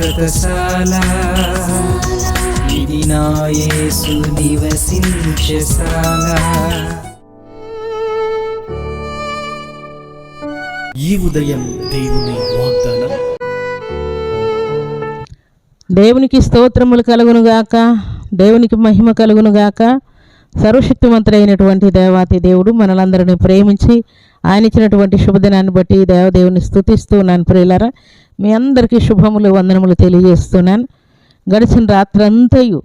శాశ్వతశాల ఇది నా యేసు నివసించశాల ఈ ఉదయం దేవుని వాగ్దానం. దేవునికి స్తోత్రములు కలుగునుగాక. దేవునికి మహిమ కలుగునుగాక. సర్వశక్తివంతుడైనటువంటి దేవాతి దేవుడు మనలందరినీ ప్రేమించి ఆయన ఇచ్చినటువంటి శుభదినాన్ని బట్టి దేవదేవుని స్థుతిస్తూ ఉన్నాను ప్రియులారా. మీ అందరికీ శుభములు వందనములు తెలియజేస్తున్నాను. గడిచిన రాత్రంతయు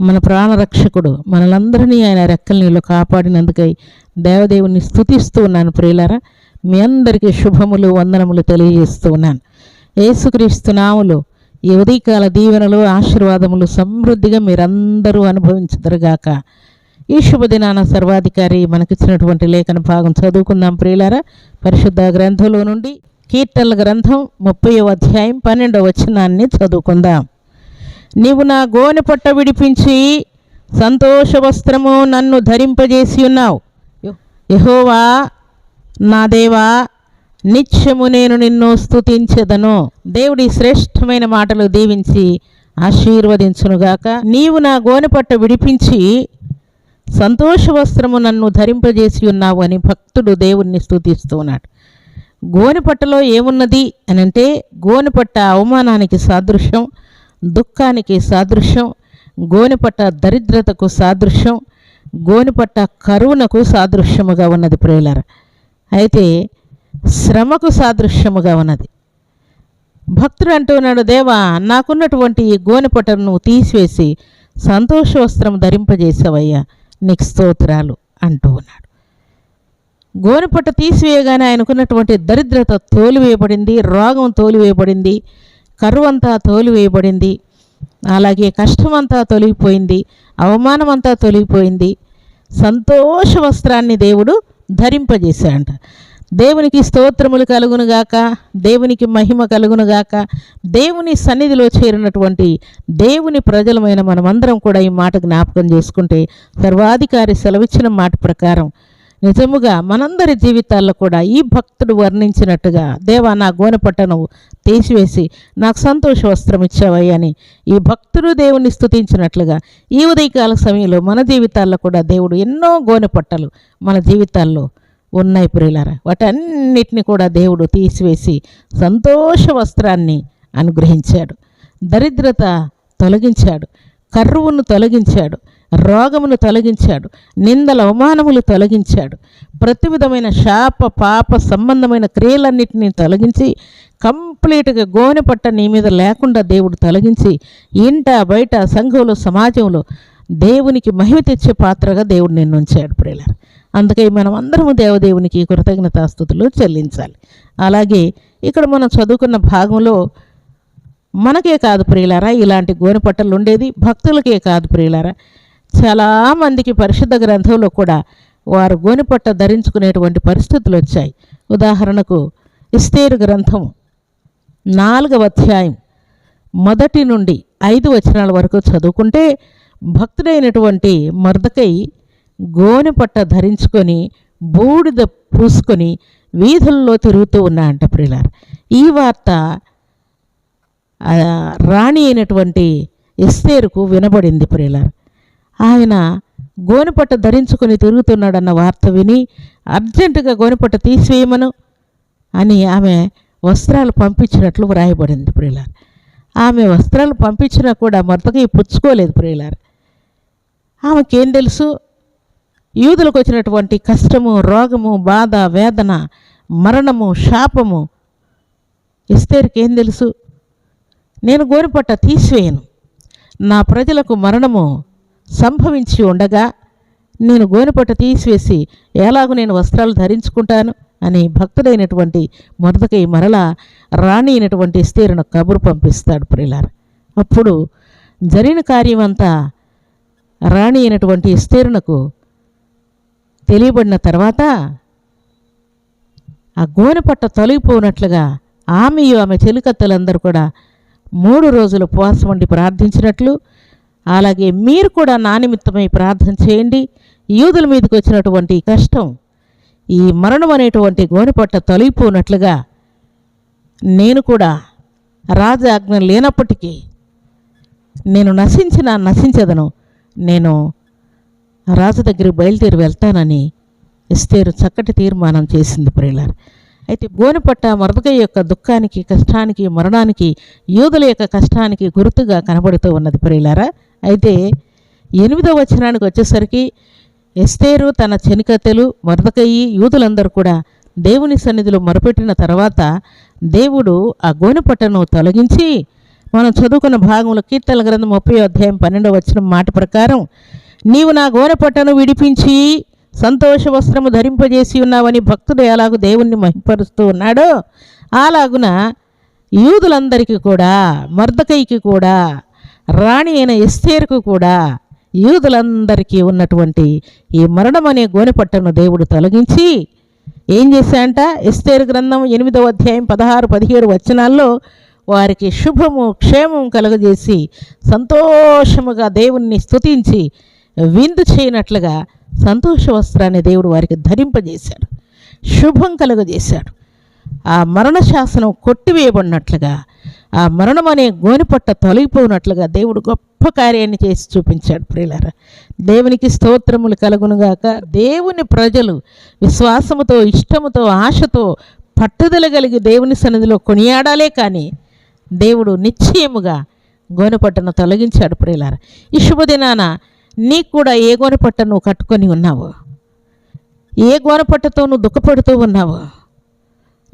మన ప్రాణరక్షకుడు మనలందరినీ ఆయన రెక్కల నీళ్ళు కాపాడినందుకై దేవదేవుని స్థుతిస్తూ ఉన్నాను ప్రియులారా. మీ అందరికీ శుభములు వందనములు తెలియజేస్తూ ఉన్నాను. ఏసుక్రీస్తు నాములు ఈ ఉదయకాల దీవెనలు ఆశీర్వాదములు సమృద్ధిగా మీరందరూ అనుభవించదరుగాక ఈ శుభదినాన సర్వాధికారి మనకిచ్చినటువంటి లేఖన భాగం చదువుకుందాం ప్రియులారా. పరిశుద్ధ గ్రంథంలో నుండి కీర్తనల గ్రంథం ముప్పై అధ్యాయం పన్నెండవ వచనాన్ని చదువుకుందాం. నీవు నా గోనె పొట్ట విడిపించి సంతోష వస్త్రము నన్ను ధరింపజేసి ఉన్నావు. యహోవా నా దేవా నిత్యము నేను నిన్ను స్థుతించదను దేవుడి శ్రేష్టమైన మాటలు దీవించి ఆశీర్వదించునుగాక. నీవు నా గోనెపట్ట విడిపించి సంతోష వస్త్రము నన్ను ధరింపజేసి ఉన్నావు అని భక్తుడు దేవుణ్ణి స్థుతిస్తూ ఉన్నాడు. గోనెపట్టలో ఏమున్నది అని అంటే గోనెపట్ట అవమానానికి సాదృశ్యం దుఃఖానికి సాదృశ్యం గోనెపట్ట దరిద్రతకు సాదృశ్యం గోనెపట్ట కరువునకు సాదృశ్యముగా ఉన్నది ప్రియులార. అయితే శ్రమకు సాదృశ్యముగా ఉన్నది. భక్తుడు అంటున్నాడు దేవా నాకున్నటువంటి ఈ గోనెపట్టను నువ్వు తీసివేసి సంతోష వస్త్రం ధరింపజేసావయ్యా నీకు స్తోత్రాలు అంటూ ఉన్నాడు. గోనెపట్ట తీసివేయగానే ఆయనకున్నటువంటి దరిద్రత తోలివేయబడింది రోగం తోలివేయబడింది కరువంతా తోలివేయబడింది అలాగే కష్టమంతా తొలగిపోయింది అవమానమంతా తొలగిపోయింది. సంతోష వస్త్రాన్ని దేవుడు ధరింపజేశాడంట. దేవునికి స్తోత్రములు కలుగునుగాక దేవునికి మహిమ కలుగునుగాక దేవుని సన్నిధిలో చేరినటువంటి దేవుని ప్రజలమైన మనమందరం కూడా ఈ మాట జ్ఞాపకం చేసుకుంటే సర్వాధికారి సెలవిచ్చిన మాట ప్రకారం నిజముగా మనందరి జీవితాల్లో కూడా ఈ భక్తుడు వర్ణించినట్టుగా దేవా నా గోనెపట్టను తీసివేసి నాకు సంతోష వస్త్రం ఇచ్చావయ్యని ఈ భక్తుడు దేవుని స్తుతించినట్లుగా ఈ ఉదయకాల సమయంలో మన జీవితాల్లో కూడా దేవుడు ఎన్నో గోనెపట్టలు మన జీవితాల్లో ఉన్నాయి ప్రియులారా. వాటన్నిటిని కూడా దేవుడు తీసివేసి సంతోష వస్త్రాన్ని అనుగ్రహించాడు. దరిద్రత తొలగించాడు. కర్రువును తొలగించాడు. రోగమును తొలగించాడు. నిందల అవమానములు తొలగించాడు. ప్రతి విధమైన శాప పాప సంబంధమైన క్రియలన్నిటిని తొలగించి కంప్లీట్గా గోనె పట్ట నీ మీద లేకుండా దేవుడు తొలగించి ఇంట బయట సంఘంలో సమాజంలో దేవునికి మహిమ తెచ్చే పాత్రగా దేవుడు నిన్నుంచాడు ప్రియులారు. అందుకే మనం అందరము దేవదేవునికి కృతజ్ఞతాస్థుతులు చెల్లించాలి. అలాగే ఇక్కడ మనం చదువుకున్న భాగంలో మనకే కాదు ప్రియులారా ఇలాంటి గోనెపట్టలు ఉండేది భక్తులకే కాదు ప్రియులారా. చాలామందికి పరిశుద్ధ గ్రంథంలో కూడా వారు గోనెపట్ట ధరించుకునేటువంటి పరిస్థితులు వచ్చాయి. ఉదాహరణకు ఇస్తేరు గ్రంథం నాలుగవ అధ్యాయం మొదటి నుండి ఐదు వచనాల వరకు చదువుకుంటే భక్తుడైనటువంటి మర్దకై గోనెపట్ట ధరించుకొని బూడిద పూసుకొని వీధుల్లో తిరుగుతూ ఉన్నా అంట ప్రిలార్ ఈ వార్త రాణి అయినటువంటి ఎస్తేరుకు వినబడింది ప్రిలార్ ఆయన గోనెపట్ట ధరించుకొని తిరుగుతున్నాడన్న వార్త విని అర్జెంటుగా గోనెపట్ట తీసివేయమను అని ఆమె వస్త్రాలు పంపించినట్లు వ్రాయబడింది ప్రిలార్ ఆమె వస్త్రాలు పంపించినా కూడా మరతకి పుచ్చుకోలేదు ప్రియులారు. ఆమెకేం తెలుసు? యూదులకు వచ్చినటువంటి కష్టము రోగము బాధ వేదన మరణము శాపము. ఇస్తేరికి ఏం తెలుసు? నేను గోరిపట్ట తీసివేయను. నా ప్రజలకు మరణము సంభవించి ఉండగా నేను గోనెపట్ట తీసివేసి ఎలాగో నేను వస్త్రాలు ధరించుకుంటాను అని భక్తుడైనటువంటి మొదటకై మరలా రాణి అయినటువంటి స్థిరను కబురు పంపిస్తాడు ప్రిలార్ అప్పుడు జరిగిన కార్యం అంతా రాణి అయినటువంటి స్థిరణకు తెలియబడిన తర్వాత ఆ గోనెపట్ట తొలగిపోనట్లుగా ఆమెయు ఆమె చెలికత్తెలందరూ కూడా మూడు రోజులు ఉపవాసం ఉండి ప్రార్థించినట్లు అలాగే మీరు కూడా నా నిమిత్తమై ప్రార్థన చేయండి. యూదుల మీదకి వచ్చినటువంటి కష్టం ఈ మరణం అనేటువంటి గోనెపట్ట తొలగిపోనట్లుగా నేను కూడా రాజాజ్ఞ లేనప్పటికీ నేను నశించిన నశించదను. నేను రాజు దగ్గర బయలుదేరి వెళ్తానని ఎస్తేరు చక్కటి తీర్మానం చేసింది ప్రియులారు. అయితే గోనెపట్ట మరదక యొక్క దుఃఖానికి కష్టానికి మరణానికి యూదుల యొక్క కష్టానికి గుర్తుగా కనబడుతూ ఉన్నది ప్రియులారా. అయితే ఎనిమిదో వచనానికి వచ్చేసరికి ఎస్తేరు తన చెనికత్తెలు మరదకయ్యి యూదులందరూ కూడా దేవుని సన్నిధిలో మొరపెట్టిన తర్వాత దేవుడు ఆ గోనెపట్టను తొలగించి మనం చదువుకున్న భాగంలో కీర్తన గ్రంథం ముప్పై అధ్యాయం పన్నెండవ వచ్చిన మాట ప్రకారం నీవు నా గోనెపట్టను విడిపించి సంతోష వస్త్రము ధరింపజేసి ఉన్నావని భక్తుడు ఎలాగూ దేవుణ్ణి మహింపరుస్తూ ఉన్నాడో అలాగున యూదులందరికీ కూడా మర్దకైకి కూడా రాణి అయిన ఎస్తేరుకు కూడా యూదులందరికీ ఉన్నటువంటి ఈ మరణం అనే గోనెపట్టను దేవుడు తొలగించి ఏం చేశాంట ఎస్తేరు గ్రంథం ఎనిమిదవ అధ్యాయం పదహారు పదిహేడు వచనాల్లో వారికి శుభము క్షేమం కలుగజేసి సంతోషముగా దేవుణ్ణి స్తుతించి విందు చేయనట్లుగా సంతోష వస్త్రాన్ని దేవుడు వారికి ధరింపజేశాడు. శుభం కలుగజేశాడు. ఆ మరణ శాసనం కొట్టివేయబడినట్లుగా ఆ మరణం అనే గోనిపట్ట తొలగిపోయినట్లుగా దేవుడు గొప్ప కార్యాన్ని చేసి చూపించాడు ప్రియులారా. దేవునికి స్తోత్రములు కలుగునుగాక. దేవుని ప్రజలు విశ్వాసముతో ఇష్టముతో ఆశతో పట్టుదల కలిగి దేవుని సన్నిధిలో కొనియాడాలే కానీ దేవుడు నిశ్చయముగా గోనెపట్టను తొలగించాడు ప్రియులారా. ఈ శుభదినాన నీకు కూడా ఏ గోనెపట్ట నువ్వు కట్టుకొని ఉన్నావు? ఏ గోనపట్టతో నువ్వు దుఃఖపడుతూ ఉన్నావు?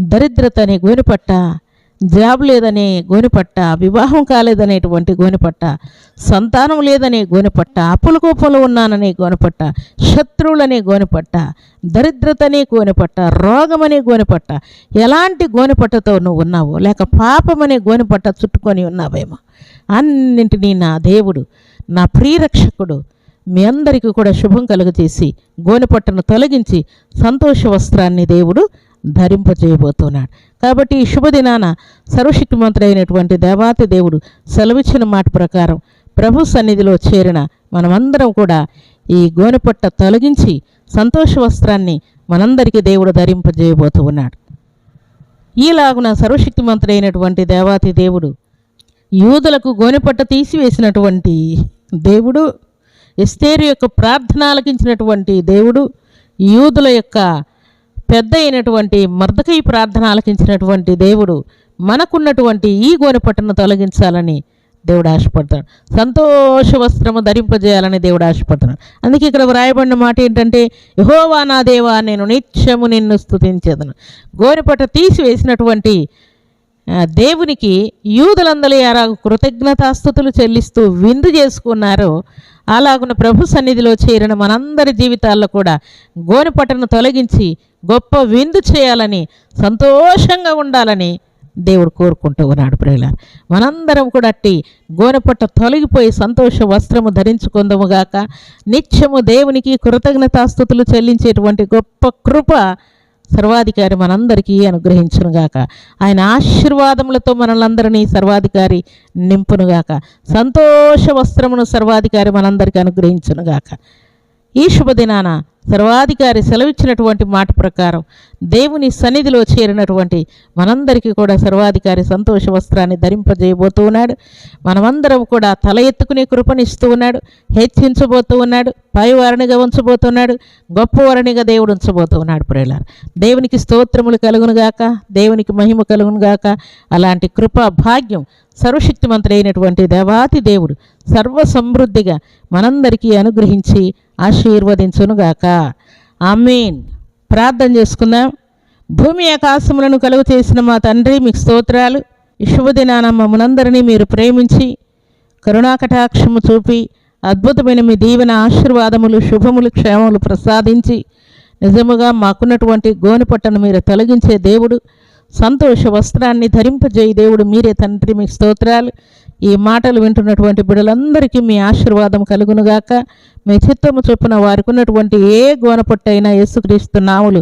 దరిద్రత అనే గోనెపట్ట జాబ్ లేదనే గోనెపట్ట వివాహం కాలేదనేటువంటి గోనెపట్ట సంతానం లేదనే గోనెపట్ట అప్పుల కోపంలో ఉన్నాననే గోనిపట్ట శత్రువులనే గోనిపట్ట దరిద్రతనే గోనిపట్ట గోనెపట్ట గోనిపట్ట గోనెపట్ట ఎలాంటి గోనెపట్టతో నువ్వు ఉన్నావు లేక పాపం అనే గోనెపట్ట చుట్టుకొని ఉన్నావేమో అన్నింటినీ నా దేవుడు నా ప్రియరక్షకుడు మీ అందరికీ కూడా శుభం కలుగజేసి గోనెపట్టను తొలగించి సంతోష వస్త్రాన్ని దేవుడు ధరింపజేయబోతున్నాడు కాబట్టి ఈ శుభదినాన సర్వశక్తిమంతుడు అయినటువంటి దేవాతి దేవుడు సెలవిచ్చిన మాట ప్రకారం ప్రభు సన్నిధిలో చేరిన మనమందరం కూడా ఈ గోనెపట్ట తొలగించి సంతోష వస్త్రాన్ని మనందరికీ దేవుడు ధరింపజేయబోతూ ఉన్నాడు. ఈలాగున సర్వశక్తిమంతుడైనటువంటి దేవాతి దేవుడు యూదులకు గోనెపట్ట తీసివేసినటువంటి దేవుడు ఎస్తేరు యొక్క ప్రార్థన ఆలకించినటువంటి దేవుడు యూదుల యొక్క పెద్ద అయినటువంటి మర్దకై ప్రార్థన ఆలకించినటువంటి దేవుడు మనకున్నటువంటి ఈ గోనెపట్టను తొలగించాలని దేవుడు ఆశపడతాడు. సంతోష వస్త్రము ధరింపజేయాలని దేవుడు ఆశపడతాడు. అందుకే ఇక్కడ వ్రాయబడిన మాట ఏంటంటే యహోవా నా దేవా నేను నిత్యము నిన్ను స్తుతించేదను. గోనెపట్ట తీసివేసినటువంటి దేవునికి యూదులందరూ ఎలా కృతజ్ఞతాస్థుతులు చెల్లిస్తూ విందు చేసుకున్నారో. అలాగున ప్రభు సన్నిధిలో చేరిన మనందరి జీవితాల్లో కూడా గోనెపట్టను తొలగించి గొప్ప విందు చేయాలని సంతోషంగా ఉండాలని దేవుడు కోరుకుంటూ ఉన్నాడు ప్రియుల మనందరం కూడా అట్టి గోనెపట్ట తొలగిపోయి సంతోష వస్త్రము ధరించుకుందముగాక నిత్యము దేవునికి కృతజ్ఞతాస్థుతులు చెల్లించేటువంటి గొప్ప కృప సర్వాధికారి మనందరికీ అనుగ్రహించునుగాక ఆయన ఆశీర్వాదములతో మనలందరినీ సర్వాధికారి నింపునుగాక సంతోష వస్త్రమును సర్వాధికారి మనందరికీ అనుగ్రహించునుగాక ఈ శుభదినాన సర్వాధికారి సెలవిచ్చినటువంటి మాట ప్రకారం దేవుని సన్నిధిలో చేరినటువంటి మనందరికీ కూడా సర్వాధికారి సంతోష వస్త్రాన్ని ధరింపజేయబోతూ ఉన్నాడు. మనమందరం కూడా తల ఎత్తుకునే కృపనిస్తూ ఉన్నాడు. హెచ్చించబోతూ ఉన్నాడు. పైవారినిగా ఉంచబోతున్నాడు గొప్పవారినిగా దేవుడు ఉంచబోతూ ఉన్నాడు ప్రేలారు దేవునికి స్తోత్రములు కలుగునుగాక దేవునికి మహిమ కలుగునుగాక అలాంటి కృపా భాగ్యం సర్వశక్తిమంతుడైనటువంటి దేవాతి దేవుడు సర్వ సమృద్ధిగా మనందరికీ అనుగ్రహించి ఆశీర్వదించునుగాక ఆమెన్. ప్రార్థన చేసుకుందాం. భూమి ఆకాశములను కలుగు చేసిన మా తండ్రి మీకు స్తోత్రాలు. ఈ శుభదినాన మమ్మల్నందరినీ మీరు ప్రేమించి కరుణాకటాక్షము చూపి అద్భుతమైన మీ దీవెన ఆశీర్వాదములు శుభములు క్షేమములు ప్రసాదించి నిజముగా మాకున్నటువంటి గోనెపట్టను మీరు తొలగించే దేవుడు. సంతోష వస్త్రాన్ని ధరింపజేయి దేవుడు. మీరే తండ్రి మీకు స్తోత్రాలు. ఈ మాటలు వింటున్నటువంటి బిడలందరికీ మీ ఆశీర్వాదం కలుగునుగాక మీ చిత్తము చొప్పున వారికి ఉన్నటువంటి ఏ గోనపొట్టైనా యేసుక్రీస్తు నాములు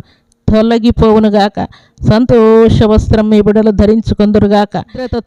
తొలగిపోవునుగాక సంతోష వస్త్రం మీ బిడలు ధరించుకుందరుగాక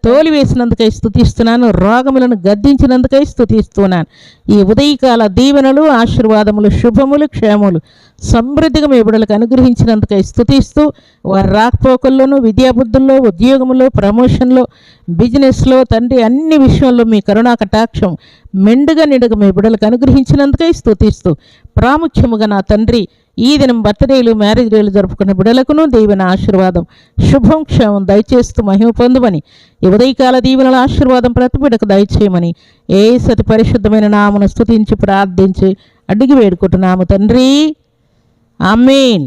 తోలి వేసినందుకై స్థుతిస్తున్నాను రోగములను గద్దించినందుకై స్థుతిస్తున్నాను ఈ ఉదయకాల దీవెనలు ఆశీర్వాదములు శుభములు క్షేమములు సమృద్ధిగా మీ బిడలకు అనుగ్రహించినందుకై స్థుతిస్తూ వారి రాకపోకల్లోనూ విద్యాబుద్ధుల్లో ఉద్యోగంలో ప్రమోషన్లో బిజినెస్లో తండ్రి అన్ని విషయంలో మీ కరుణా కటాక్షం మెండుగా నిండుగా మీ బిడ్డలకు అనుగ్రహించినందుకై స్థుతిస్తూ ప్రాముఖ్యముగా నా తండ్రి ఈ దినం బర్త్డేలు మ్యారేజ్ డేలు జరుపుకున్న బిడ్డలకును దీవెన ఆశీర్వాదం శుభం క్షేమం దయచేస్తూ మహిమ పొందుమని ఉదయకాల దీవెనల ఆశీర్వాదం ప్రతి బిడ్డకు దయచేయమని ఏ సతి పరిశుద్ధమైన నామను స్తుతించి ప్రార్థించి అడిగి వేడుకుంటున్నాము తండ్రి. ఆమెన్.